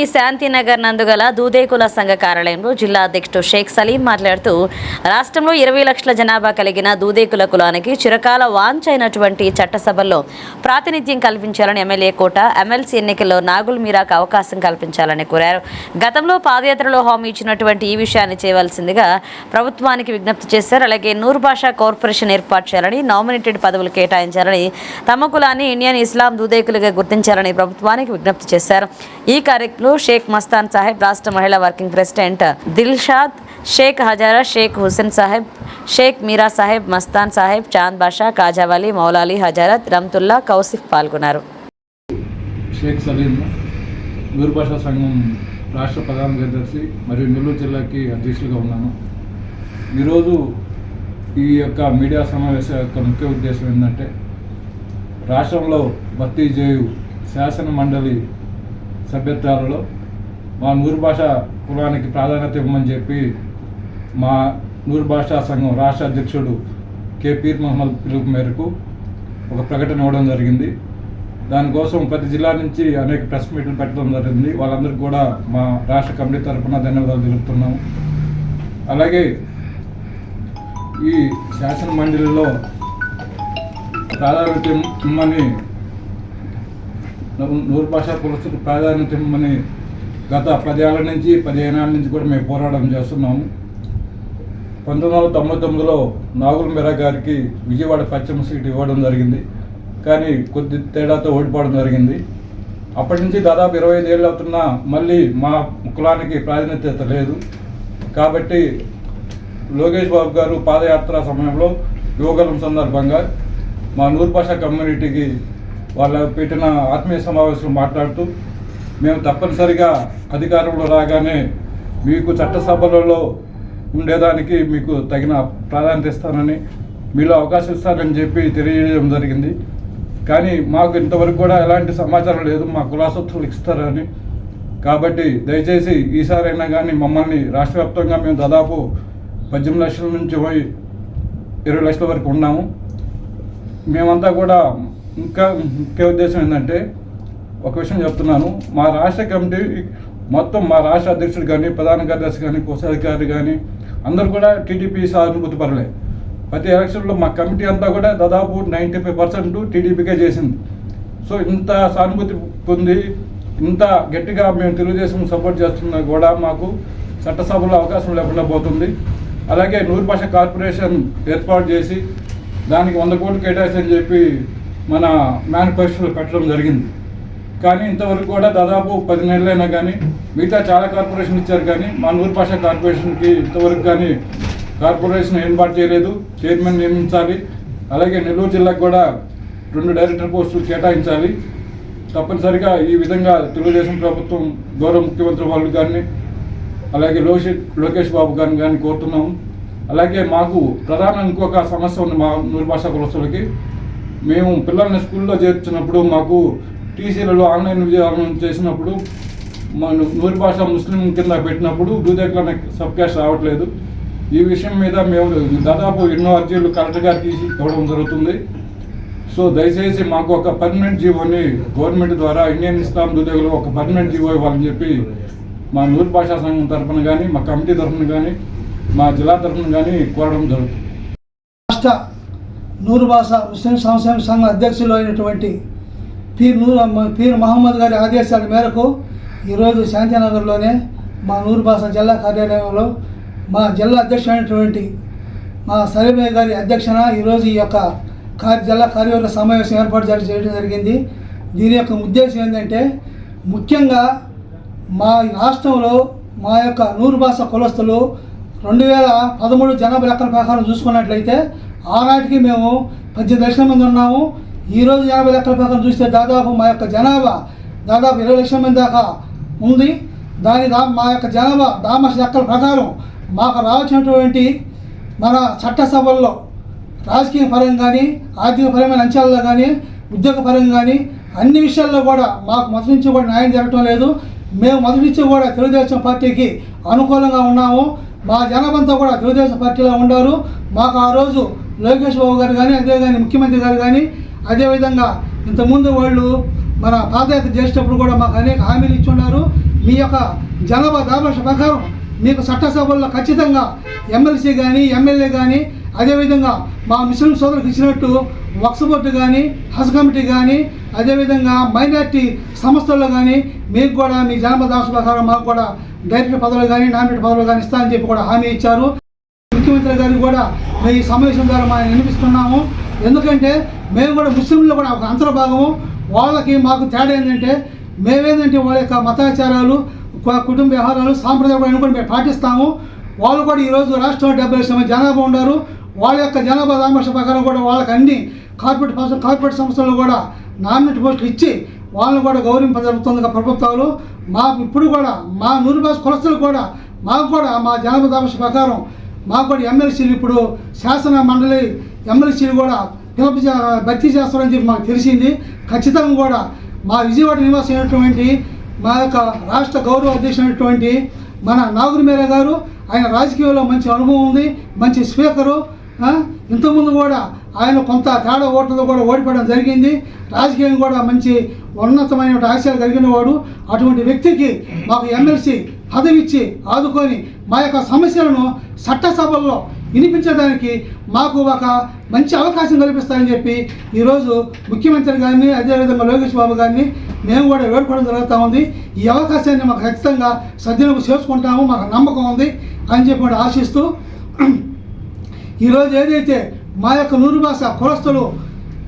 పట్టణంలోని శాంతినగర్ నందుగల దూదేకుల సంఘ కార్యాలయంలో జిల్లా అధ్యక్షుడు షేక్ సలీం మాట్లాడుతూ రాష్ట్రంలో ఇరవై లక్షల జనాభా కలిగిన దూదేకుల కులానికి చిరకాల వాంఛ అయినటువంటి చట్టసభల్లో ప్రాతినిధ్యం కల్పించాలని ఎమ్మెల్యే కోట ఎమ్మెల్సీ ఎన్నికల్లో నాగుల్ మీరాకు అవకాశం కల్పించాలని కోరారు. గతంలో పాదయాత్రలో హామీ ఇచ్చినటువంటి ఈ విషయాన్ని చేయవలసిందిగా ప్రభుత్వానికి విజ్ఞప్తి చేశారు. అలాగే నూరు భాషా కార్పొరేషన్ ఏర్పాటు చేయాలని నామినేటెడ్ పదవులు కేటాయించాలని తమ కులాన్ని ఇండియన్ ఇస్లాం దూదేకులుగా గుర్తించాలని ప్రభుత్వానికి విజ్ఞప్తి చేశారు. ఈ కార్యక్రమంలో షేక్ మస్తాన్ సాహెబ్ రాష్ట్ర మహిళా వర్కింగ్ ప్రెసిడెంట్ దిల్షాద్ షేక్ హజారా షేక్ హుసేన్ సాహెబ్ షేక్ మీరా సాహెబ్ మస్తాన్ సాహెబ్ చాంద్ బాషా కాజావాలి మౌలాలి హజారత్ రమ్తుల్లా కౌసిఫ్ పాల్గొన్నారు. షేక్ సలీం నూరు భాషా సంఘం రాష్ట్ర ప్రధాన కార్యదర్శి మరియు నెల్లూరు జిల్లాకి అధ్యక్షులుగా ఉన్నాను. ఈరోజు ఈ యొక్క మీడియా సమావేశం యొక్క ముఖ్య ఉద్దేశం ఏంటంటే రాష్ట్రంలో భర్తీ చేయు శాసన మండలి సభ్యత్వాలలో మా నూరు భాష కులానికి ప్రాధాన్యత ఇవ్వమని చెప్పి మా నూరు భాషా సంఘం రాష్ట్ర అధ్యక్షుడు కె. పీర్ మహమ్మద్ పిలుపు మేరకు ఒక ప్రకటన ఇవ్వడం జరిగింది. దానికోసం ప్రతి జిల్లా నుంచి అనేక ప్రెస్ మీట్లు పెట్టడం జరిగింది. వాళ్ళందరికీ కూడా మా రాష్ట్ర కమిటీ తరఫున ధన్యవాదాలు తెలుపుతున్నాము అలాగే ఈ శాసన మండలిలో ప్రాధాన్యత ఇమ్మని నూరు భాషా కులస్తులకు ప్రాధాన్యత ఇవ్వమని గత పదేళ్ళ నుంచి పదిహేను ఏళ్ళ నుంచి కూడా మేము పోరాటం చేస్తున్నాము. పంతొమ్మిది వందల తొంభై తొమ్మిదిలో నాగుల మీరా గారికి విజయవాడ పశ్చిమ సీట్ ఇవ్వడం జరిగింది. కానీ కొద్ది తేడాతో ఓడిపోవడం జరిగింది. అప్పటి నుంచి దాదాపు ఇరవై ఐదు ఏళ్ళు అవుతున్నా మళ్ళీ మా కులానికి ప్రాధాన్యత లేదు. కాబట్టి లోకేష్ బాబు గారు పాదయాత్ర సమయంలో యువగలం సందర్భంగా మా నూర్పాష కమ్యూనిటీకి వాళ్ళ పెట్టిన ఆత్మీయ సమావేశంలో మాట్లాడుతూ మేము తప్పనిసరిగా అధికారంలో రాగానే మీకు చట్టసభలలో ఉండేదానికి మీకు తగిన ప్రాధాన్యత ఇస్తానని మీలో అవకాశం ఇస్తానని చెప్పి తెలియజేయడం జరిగింది. కానీ మాకు ఇంతవరకు కూడా ఎలాంటి సమాచారం లేదు మా కులాసత్తులు ఇస్తారని. కాబట్టి దయచేసి ఈసారైనా కానీ మమ్మల్ని రాష్ట్ర వ్యాప్తంగా మేము దాదాపు పద్దెనిమిది లక్షల నుంచి పోయి ఇరవై లక్షల వరకు ఉన్నాము. మేమంతా కూడా ఇంకా ముఖ్య ఉద్దేశం ఏంటంటే ఒక విషయం చెప్తున్నాను. మా రాష్ట్ర కమిటీ మొత్తం మా రాష్ట్ర అధ్యక్షుడు కానీ ప్రధాన కార్యదర్శి కానీ కోశాధికారి కానీ అందరూ కూడా టీడీపీ సానుభూతి పరలే ప్రతి ఎలక్షన్లో మా కమిటీ అంతా కూడా దాదాపు నైంటీ ఫైవ్ పర్సెంట్ టీడీపీకే చేసింది. సో ఇంత సానుభూతి పొంది ఇంత గట్టిగా మేము తెలుగుదేశం సపోర్ట్ చేస్తున్నా కూడా మాకు చట్టసభలో అవకాశం లేకుండా పోతుంది. అలాగే నూరు భాష కార్పొరేషన్ ఏర్పాటు చేసి దానికి వంద కోట్లు కేటాయించని చెప్పి మన మేనిఫెస్టోలో పెట్టడం జరిగింది. కానీ ఇంతవరకు కూడా దాదాపు పది నెలలైనా కానీ మిగతా చాలా కార్పొరేషన్ ఇచ్చారు కానీ మా నూరు పాష కార్పొరేషన్కి ఇంతవరకు కానీ కార్పొరేషన్ ఏర్పాటు చేయలేదు చైర్మన్ నియమించాలి అలాగే నెల్లూరు జిల్లాకు కూడా రెండు డైరెక్టర్ పోస్టులు కేటాయించాలి. తప్పనిసరిగా ఈ విధంగా తెలుగుదేశం ప్రభుత్వం గౌరవ ముఖ్యమంత్రి వాళ్ళు కానీ అలాగే లోషి లోకేష్ బాబు గారిని కానీ కోరుతున్నాము. అలాగే మాకు ప్రధాన ఇంకొక సమస్య ఉంది మా నూరు భాషా కులస్తులకి. మేము పిల్లల్ని స్కూల్లో చేర్చినప్పుడు మాకు టీసీలలో ఆన్లైన్ విజయం చేసినప్పుడు మన నూరు భాష ముస్లిం కింద పెట్టినప్పుడు దూదేకుల సబ్ క్యాష్ రావట్లేదు. ఈ విషయం మీద మేము దాదాపు ఎన్నో అర్జీలు కలెక్టర్ గారికి ఇవ్వడం జరుగుతుంది. సో దయచేసి మాకు ఒక పర్మనెంట్ జీవోని గవర్నమెంట్ ద్వారా ఇండియన్ ఇస్లాం దుదేగులో ఒక పర్మనెంట్ జీవో ఇవ్వాలని చెప్పి మా నూరు భాషా సంఘం తరఫున కానీ మా కమిటీ తరఫున కానీ మా జిల్లా తరఫున కానీ కోరడం జరుగుతుంది. రాష్ట్ర నూరు భాష ముస్లిం సంక్షేమ సంఘం అధ్యక్షులు అయినటువంటి పీర్ నూర్ పీర్ మహమ్మద్ గారి ఆదేశాల మేరకు ఈరోజు శాంతినగర్లోనే మా నూరు భాష జిల్లా కార్యాలయంలో మా జిల్లా అధ్యక్షుడైనటువంటి మా సలీమయ్య గారి అధ్యక్షన ఈరోజు ఈ యొక్క కార్య జిల్లా కార్యవర్గ సమావేశం ఏర్పాటు చేయడం జరిగింది. దీని యొక్క ఉద్దేశం ఏంటంటే ముఖ్యంగా మా రాష్ట్రంలో మా యొక్క నూరు భాష కులస్తులు రెండు వేల పదమూడు జనాభా లెక్కల ప్రకారం చూసుకున్నట్లయితే ఆనాటికి మేము పద్దెనిమిది లక్షల మంది ఉన్నాము. ఈరోజు జనాభా లెక్కల ప్రకారం చూస్తే దాదాపు మా యొక్క జనాభా దాదాపు ఇరవై లక్షల మంది దాకా ఉంది. దాని దా మా యొక్క జనాభా దామస లెక్కల ప్రకారం మాకు రావాల్సినటువంటి మన చట్టసభల్లో రాజకీయ పరంగా కానీ ఆర్థిక పరమైన అంశాల్లో కానీ ఉద్యోగ పరంగా కానీ అన్ని విషయాల్లో కూడా మాకు మొదటి నుంచి కూడా న్యాయం జరగటం లేదు. మేము మొదటి నుంచి కూడా తెలుగుదేశం పార్టీకి అనుకూలంగా ఉన్నాము. మా జనాభంతా కూడా తెలుగుదేశం పార్టీలో ఉండారు మాకు ఆ రోజు లోకేష్ బాబు గారు కానీ అదే కానీ ముఖ్యమంత్రి గారు కానీ అదేవిధంగా ఇంతకుముందు వాళ్ళు మన పాదయాత్ర చేసేటప్పుడు కూడా మాకు అనేక హామీలు ఇచ్చి ఉన్నారు. మీ యొక్క జనాభా దాభాష ప్రకారం మీకు చట్టసభల్లో ఖచ్చితంగా ఎమ్మెల్సీ కానీ ఎమ్మెల్యే కానీ అదేవిధంగా మా ముస్లిం సోదరులకు ఇచ్చినట్టు వక్స్ బోర్డు కానీ హజ్ కమిటీ కానీ అదేవిధంగా మైనార్టీ సంస్థల్లో కానీ మీకు కూడా మీ జనాభా ప్రకారం మాకు కూడా డైరెక్టర్ పదవులు కానీ నామినేట్ పదవులు కానీ ఇస్తామని చెప్పి కూడా హామీ ఇచ్చారు. ముఖ్యమంత్రి గారికి కూడా మేము ఈ సమావేశం ద్వారా మనం వినిపిస్తున్నాము ఎందుకంటే మేము కూడా ముస్లింలు కూడా ఒక అంతర్భాగము వాళ్ళకి మాకు తేడా ఏంటంటే మేమేంటంటే వాళ్ళ యొక్క మతాచారాలు కుటుంబ వ్యవహారాలు సాంప్రదాయాలు కూడా మేము పాటిస్తాము. వాళ్ళు కూడా ఈరోజు రాష్ట్రంలో డెబ్బై లక్షల మంది జనాభా ఉన్నారు. వాళ్ళ యొక్క జనాభా దామర్శ ప్రకారం కూడా వాళ్ళకి అన్ని కార్పొరేట్ కార్పొరేట్ సంస్థలు కూడా నామినేట్ పోస్టులు ఇచ్చి వాళ్ళని కూడా గౌరవింపజరుగుతుంది ప్రభుత్వాలు మా ఇప్పుడు కూడా మా నూరుబాస్ కులస్తులు కూడా మాకు కూడా మా జనాభా దామర్శ ప్రకారం మాకు కూడా ఎమ్మెల్సీలు ఇప్పుడు శాసన మండలి ఎమ్మెల్సీలు కూడా పిలుపు భర్తీ చేస్తారని చెప్పి మాకు తెలిసింది. ఖచ్చితంగా కూడా మా విజయవాడ నివాసం అయినటువంటి మా యొక్క రాష్ట్ర గౌరవ అధ్యక్షుడైనటువంటి మన నాగురి మేరే గారు ఆయన రాజకీయాల్లో మంచి అనుభవం ఉంది మంచి స్పీకరు. ఇంతకుముందు కూడా ఆయన కొంత తేడా ఓట్లతో కూడా ఓడిపోవడం జరిగింది. రాజకీయం కూడా మంచి ఉన్నతమైన ఆశయాలు కలిగిన వాడు. అటువంటి వ్యక్తికి మాకు ఎమ్మెల్సీ పదవి ఇచ్చి ఆదుకొని మా యొక్క సమస్యలను చట్టసభల్లో వినిపించడానికి మాకు ఒక మంచి అవకాశం కల్పిస్తారని చెప్పి ఈరోజు ముఖ్యమంత్రి గారిని అదేవిధంగా లోకేష్ బాబు గారిని మేము కూడా వేడుకోవడం జరుగుతూ ఉంది. ఈ అవకాశాన్ని మాకు ఖచ్చితంగా సద్వినియోగం చేసుకుంటాము. మాకు నమ్మకం ఉంది అని చెప్పి ఆశిస్తూ ఈరోజు ఏదైతే మా యొక్క నూరు భాష కులస్తులు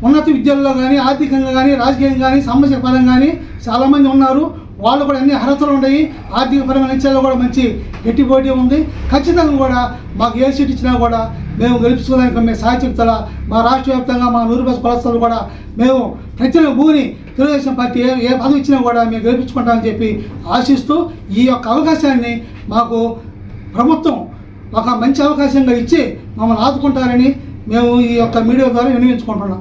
ఉన్నత విద్యల్లో కానీ ఆర్థికంగా కానీ రాజకీయంగా కానీ సామాజిక పరంగా కానీ చాలామంది ఉన్నారు. వాళ్ళు కూడా అన్ని అర్హతలు ఉన్నాయి. ఆర్థిక పరమైన విషయాల్లో కూడా మంచి గట్టి పోటీ ఉంది. ఖచ్చితంగా కూడా మాకు ఏ సీట్ ఇచ్చినా కూడా మేము గెలుపుకోవడానికి మేము సాయశక్తుల మా రాష్ట్ర వ్యాప్తంగా మా నూరు భాష కులస్తులు కూడా మేము ప్రతి భూమిని తెలుగుదేశం పార్టీ ఏ ఏ పదవి ఇచ్చినా కూడా మేము గెలిపించుకుంటామని చెప్పి ఆశిస్తూ ఈ యొక్క అవకాశాన్ని మాకు ప్రభుత్వం ఒక మంచి అవకాశంగా ఇచ్చి మమ్మల్ని ఆదుకుంటారని మేము ఈ యొక్క మీడియా ద్వారా వినియోగించుకుంటున్నాం.